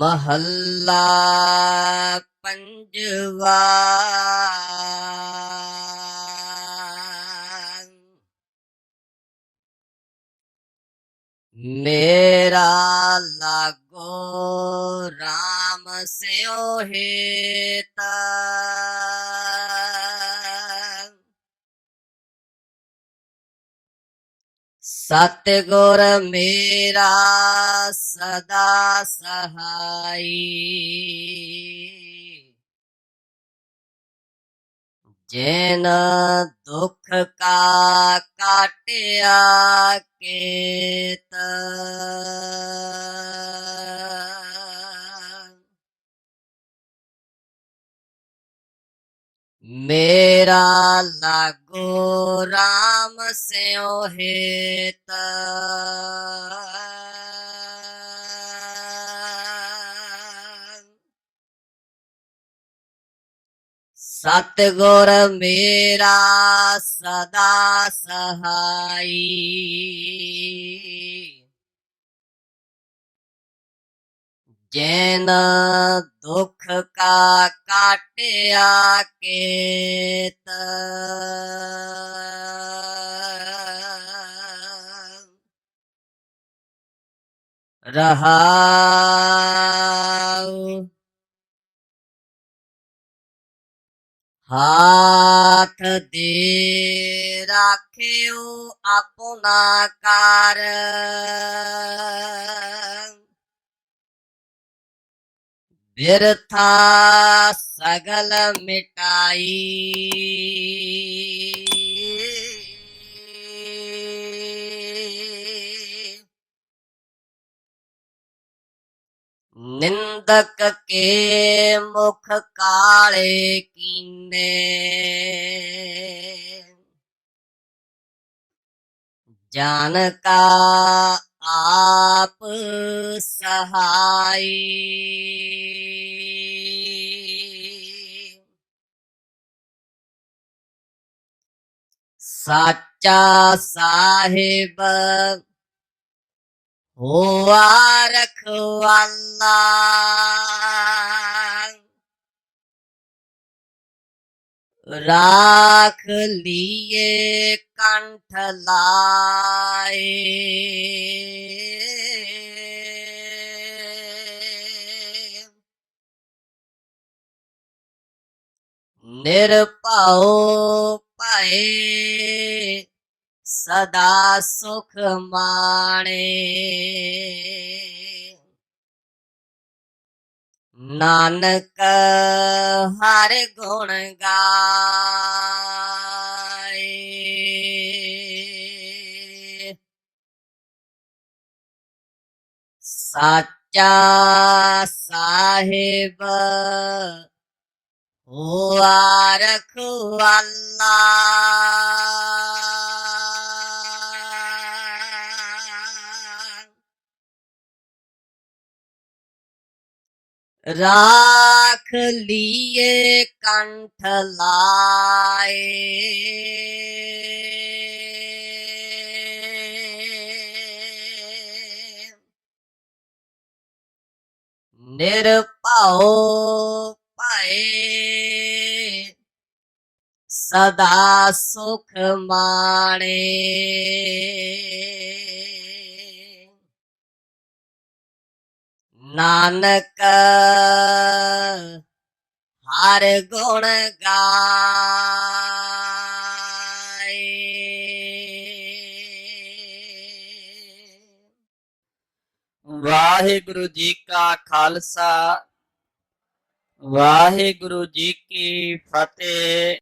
ਮਹੱਲਾ ਪੰਜਵਾ। ਮੇਰਾ ਲਾਗੋ RAM ਸਿਓ ਹੇਤਾ। ਸਤਿਗੁਰ ਮੇਰਾ ਸਦਾ ਸਹਾਈ। ਜੈਨ ਦੁਖ ਕਾ ਕਾਟਿਆ ਕੇਤ। ਮੇਰਾ ਲਾਗੋ RAM ਸਿਓ ਹੇਤ। ਸਤਿਗੁਰ ਮੇਰਾ ਸਦਾ ਸਹਾਈ। ਜੈਨ ਦੁਖ ਕਾ ਕਾਟਿਆ ਕੇਤ ਰਹਾਉ ਹਾਥ ਦੇ ਰਾਖਿਓ ਆਪਣਾ ਕਾਰ ਬਿਰਥਾ ਸਗਲ ਮਿਟਾਈ ਨਿੰਦਕ ਕੇ ਮੁਖ ਕਾਲੇ ਕੀਨੇ ਜਾਨ ਕਾ ਆਪ ਸਹਾਈ ਸਾਚਾ ਸਾਹਿਬ ਹੋਆ ਰਖਵਾਲਾ। ਰਾਖ ਲੀਏ ਕੰਠ ਲਾਏ। ਨਿਰਭਉ ਭਏ ਸਦਾ ਸੁਖ ਮਾਣੇ। ਨਾਨਕ ਹਰ ਗੁਣ ਗਾਏ। ਸਾਚਾ ਸਾਹਿਬ ਹੋਆ ਰਖਵਾਲਾ ਰਾਖ ਲੀਏ ਕੰਠ ਲਾਏ ਨਿਰਭਉ ਭਏ ਸਦਾ ਸੁਖ ਮਾਣੇ। ਨਾਨਕ ਹਰ ਗੁਣ ਗਾਏ। ਵਾਹਿਗੁਰੂ ਜੀ ਕਾ ਖਾਲਸਾ, ਵਾਹਿਗੁਰੂ ਜੀ ਕੀ ਫਤਿਹ।